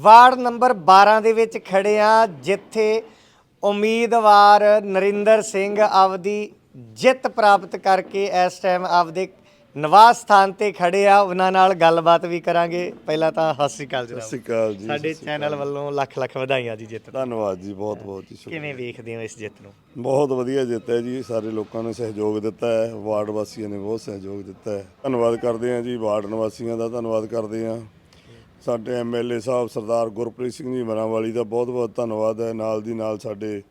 Ward number 12 ਦੇ ਵਿੱਚ ਖੜੇ ਆ ਜਿੱਥੇ ਉਮੀਦਵਾਰ ਨਰਿੰਦਰ ਸਿੰਘ ਆਪਦੀ ਜਿੱਤ ਪ੍ਰਾਪਤ ਕਰਕੇ ਇਸ ਟਾਈਮ ਆਪਦੇ ਨਿਵਾਸ ਸਥਾਨ ਤੇ ਖੜੇ ਆ। ਉਹਨਾਂ ਨਾਲ ਗੱਲਬਾਤ ਵੀ ਕਰਾਂਗੇ। ਪਹਿਲਾਂ ਤਾਂ ਸਤਿ ਸ਼੍ਰੀ ਅਕਾਲ ਸਤਿ ਸ਼੍ਰੀ ਅਕਾਲ ਜੀ ਸਾਡੇ ਚੈਨਲ ਵੱਲੋਂ ਲੱਖ ਲੱਖ ਵਧਾਈਆਂ ਜੀ ਜਿੱਤ। ਧੰਨਵਾਦ ਜੀ ਬਹੁਤ ਬਹੁਤ ਜੀ ਸ਼ੁਕਰੀਆ। ਕਿਵੇਂ ਵੇਖਦੇ ਹੋ ਇਸ ਜਿੱਤ ਨੂੰ? ਬਹੁਤ ਵਧੀਆ ਜਿੱਤ ਹੈ ਜੀ ਸਾਰੇ ਲੋਕਾਂ ਨੇ ਸਹਿਯੋਗ ਦਿੱਤਾ ਹੈ ਵਾਰਡ ਵਾਸੀਆਂ ਨੇ ਬਹੁਤ ਸਹਿਯੋਗ ਦਿੱਤਾ ਹੈ। ਧੰਨਵਾਦ ਕਰਦੇ ਹਾਂ ਜੀ ਵਾਰਡ ਨਿਵਾਸੀਆਂ ਦਾ ਧੰਨਵਾਦ ਕਰਦੇ ਹਾਂ। ਸਾਡੇ ਐਮਐਲਏ ਸਾਹਿਬ ਸਰਦਾਰ ਗੁਰਪ੍ਰੀਤ ਸਿੰਘ ਜੀ ਮਰਾਵਾਲੀ ਦਾ ਬਹੁਤ ਬਹੁਤ ਧੰਨਵਾਦ ਹੈ। ਨਾਲ ਦੀ ਨਾਲ ਸਾਡੇ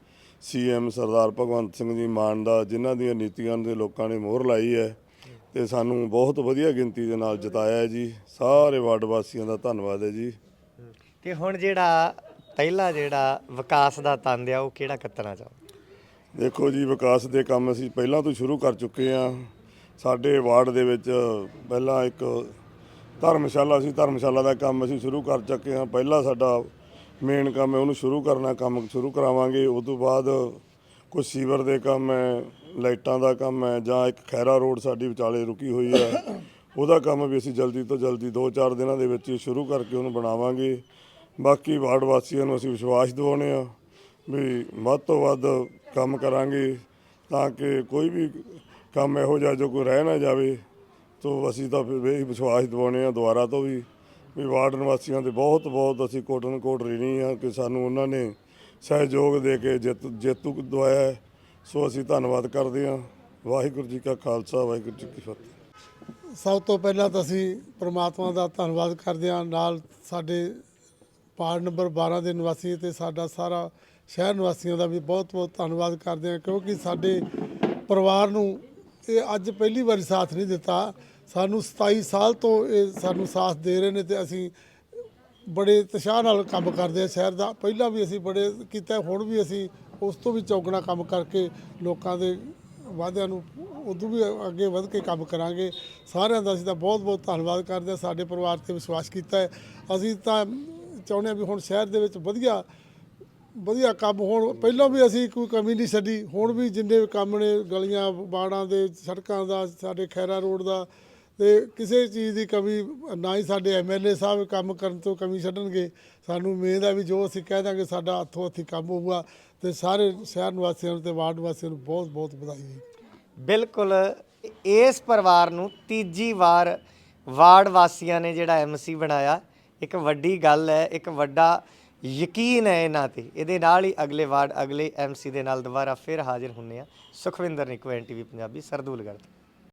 ਸੀਐਮ ਸਰਦਾਰ ਭਗਵੰਤ ਸਿੰਘ ਜੀ ਮਾਨ ਦਾ ਜਿਨ੍ਹਾਂ ਦੀਆਂ ਨੀਤੀਆਂ ਦੇ ਲੋਕਾਂ ਨੇ ਮੋਹਰ ਲਾਈ ਹੈ ਤੇ ਸਾਨੂੰ ਬਹੁਤ ਵਧੀਆ ਗਿਣਤੀ ਦੇ ਨਾਲ ਜਿਤਾਇਆ ਹੈ ਜੀ। ਸਾਰੇ ਵਾਰਡ ਵਾਸੀਆਂ ਦਾ ਧੰਨਵਾਦ ਹੈ ਜੀ। ਤੇ ਹੁਣ ਜਿਹੜਾ ਪਹਿਲਾ ਜਿਹੜਾ ਵਿਕਾਸ ਦਾ ਤੰਦ ਆ ਉਹ ਕਿਹੜਾ ਕੱਤਣਾ ਚਾਹੋ? ਦੇਖੋ ਜੀ ਵਿਕਾਸ ਦੇ ਕੰਮ ਅਸੀਂ ਪਹਿਲਾਂ ਤੋਂ ਸ਼ੁਰੂ ਕਰ ਚੁੱਕੇ ਹਾਂ। ਸਾਡੇ ਵਾਰਡ ਦੇ ਵਿੱਚ ਪਹਿਲਾਂ ਇੱਕ ਧਰਮਸ਼ਾਲਾ ਅਸੀਂ ਧਰਮਸ਼ਾਲਾ ਦਾ ਕੰਮ ਅਸੀਂ ਸ਼ੁਰੂ ਕਰ ਚੁੱਕੇ ਹਾਂ। ਪਹਿਲਾ ਸਾਡਾ ਮੇਨ ਕੰਮ ਹੈ, ਉਹਨੂੰ ਸ਼ੁਰੂ ਕਰਨਾ, ਕੰਮ ਸ਼ੁਰੂ ਕਰਾਵਾਂਗੇ। ਉਸ ਤੋਂ ਬਾਅਦ ਕੁਝ ਸੀਵਰ ਦੇ ਕੰਮ ਹੈ, ਲਾਈਟਾਂ ਦਾ ਕੰਮ ਹੈ, ਜਾਂ ਇੱਕ ਖੈਰਾ ਰੋਡ ਸਾਡੀ ਵਿਚਾਲੇ ਰੁਕੀ ਹੋਈ ਹੈ। ਉਹਦਾ ਕੰਮ ਵੀ ਅਸੀਂ ਜਲਦੀ ਤੋਂ ਜਲਦੀ 2-4 ਦਿਨਾਂ ਦੇ ਵਿੱਚ ਸ਼ੁਰੂ ਕਰਕੇ ਉਹਨੂੰ ਬਣਾਵਾਂਗੇ। ਬਾਕੀ ਵਾਰਡ ਵਾਸੀਆਂ ਨੂੰ ਅਸੀਂ ਵਿਸ਼ਵਾਸ ਦਿਵਾਉਂਦੇ ਹਾਂ ਵੀ ਵੱਧ ਤੋਂ ਵੱਧ ਕੰਮ ਕਰਾਂਗੇ ਤਾਂ ਕਿ ਕੋਈ ਵੀ ਕੰਮ ਇਹੋ ਜਿਹਾ ਜੋ ਕੋਈ ਰਹਿ ਨਾ ਜਾਵੇ ਤੋਂ ਅਸੀਂ ਤਾਂ ਫਿਰ ਇਹ ਵਿਸ਼ਵਾਸ ਦਿਵਾਉਣੇ ਹਾਂ ਦੁਆਰਾ ਤੋਂ ਵੀ ਵੀ ਵਾਰਡ ਨਿਵਾਸੀਆਂ ਦੇ ਬਹੁਤ ਬਹੁਤ ਅਸੀਂ ਕੋਟਨ ਕੋਟ ਰਹਿਣੀ ਆ ਕਿ ਸਾਨੂੰ ਉਹਨਾਂ ਨੇ ਸਹਿਯੋਗ ਦੇ ਕੇ ਜਿੱਤ, ਜੇਤੂ ਦਵਾਇਆ ਸੋ ਅਸੀਂ ਧੰਨਵਾਦ ਕਰਦੇ ਹਾਂ। ਵਾਹਿਗੁਰੂ ਜੀ ਕਾ ਖਾਲਸਾ, ਵਾਹਿਗੁਰੂ ਜੀ ਕੀ ਫਤਿਹ। ਸਭ ਤੋਂ ਪਹਿਲਾਂ ਤਾਂ ਅਸੀਂ ਪ੍ਰਮਾਤਮਾ ਦਾ ਧੰਨਵਾਦ ਕਰਦੇ ਹਾਂ। ਨਾਲ ਸਾਡੇ ਵਾਰਡ ਨੰਬਰ 12 ਦੇ ਨਿਵਾਸੀ ਤੇ ਸਾਡਾ ਸਾਰਾ ਸ਼ਹਿਰ ਨਿਵਾਸੀਆਂ ਦਾ ਵੀ ਬਹੁਤ-ਬਹੁਤ ਧੰਨਵਾਦ ਕਰਦੇ ਹਾਂ। ਕਿਉਂਕਿ ਸਾਡੇ ਪਰਿਵਾਰ ਨੂੰ ਇਹ ਅੱਜ ਪਹਿਲੀ ਵਾਰੀ ਸਾਥ ਨਹੀਂ ਦਿੱਤਾ। ਸਾਨੂੰ 27 ਸਾਲ ਤੋਂ ਇਹ ਸਾਨੂੰ ਸਾਥ ਦੇ ਰਹੇ ਨੇ ਤੇ ਅਸੀਂ ਬੜੇ ਉਤਸ਼ਾਹ ਨਾਲ ਕੰਮ ਕਰਦੇ ਆ ਸ਼ਹਿਰ ਦਾ। ਪਹਿਲਾਂ ਵੀ ਅਸੀਂ ਬੜੇ ਕੀਤਾ, ਹੁਣ ਵੀ ਅਸੀਂ ਉਸ ਤੋਂ ਵੀ ਚੌਗਣਾ ਕੰਮ ਕਰਕੇ ਲੋਕਾਂ ਦੇ ਵਾਅਦਿਆਂ ਨੂੰ ਉਦੋਂ ਵੀ ਅੱਗੇ ਵਧ ਕੇ ਕੰਮ ਕਰਾਂਗੇ। ਸਾਰਿਆਂ ਦਾ ਅਸੀਂ ਤਾਂ ਬਹੁਤ ਬਹੁਤ ਧੰਨਵਾਦ ਕਰਦੇ ਹਾਂ। ਸਾਡੇ ਪਰਿਵਾਰ ਤੇ ਵਿਸ਼ਵਾਸ ਕੀਤਾ ਹੈ। ਅਸੀਂ ਤਾਂ ਚਾਹੁੰਦੇ ਹਾਂ ਵੀ ਹੁਣ ਸ਼ਹਿਰ ਦੇ ਵਿੱਚ ਵਧੀਆ ਵਧੀਆ ਕੰਮ ਹੋਣ। ਪਹਿਲਾਂ ਵੀ ਅਸੀਂ ਕੋਈ ਕਮੀ ਨਹੀਂ ਛੱਡੀ। ਹੁਣ ਵੀ ਜਿੰਨੇ ਵੀ ਕੰਮ ਨੇ, ਗਲੀਆਂ, ਬਾੜਾਂ ਦੇ, ਸੜਕਾਂ ਦਾ, ਸਾਡੇ ਖੈਰਾ ਰੋਡ ਦਾ, ਤੇ ਕਿਸੇ ਚੀਜ਼ ਦੀ ਕਮੀ ਨਾ ਹੀ ਸਾਡੇ ਐਮਐਲਏ ਸਾਹਿਬ ਕੰਮ ਕਰਨ ਤੋਂ ਕਮੀ ਛੱਡਣਗੇ। ਸਾਨੂੰ ਉਮੀਦ ਹੈ ਵੀ ਜੋ ਅਸੀਂ ਕਹਿ ਦਾਂਗੇ, ਸਾਡਾ ਹੱਥੋਂ ਹੱਥੀ ਕੰਮ ਹੋਊਗਾ। ਤੇ ਸਾਰੇ ਸ਼ਹਿਰ ਨਿਵਾਸੀਆਂ ਨੂੰ ਤੇ ਵਾਰਡ ਵਾਸੀਆਂ ਨੂੰ ਬਹੁਤ ਬਹੁਤ ਵਧਾਈ ਹੈ ਬਿਲਕੁਲ, ਇਸ ਪਰਿਵਾਰ ਨੂੰ ਤੀਜੀ ਵਾਰ ਵਾਰਡ ਵਾਸੀਆਂ ਨੇ ਜਿਹੜਾ ਐਮਸੀ ਬਣਾਇਆ। ਇੱਕ ਵੱਡੀ ਗੱਲ ਹੈ, ਇੱਕ ਵੱਡਾ ਯਕੀਨ ਹੈ ਇਹਨਾਂ ਤੇ। ਇਹਦੇ ਨਾਲ ਹੀ ਅਗਲੇ ਵਾਰਡ, ਅਗਲੇ ਐਮਸੀ ਦੇ ਨਾਲ ਦੁਬਾਰਾ ਫਿਰ ਹਾਜ਼ਰ ਹੁੰਨੇ ਆ ਸੁਖਵਿੰਦਰ ਨਿਕੋ ਐਨਟੀਵੀ ਪੰਜਾਬੀ ਸਰਦੂਲਗੜ੍ਹ ਤੋਂ।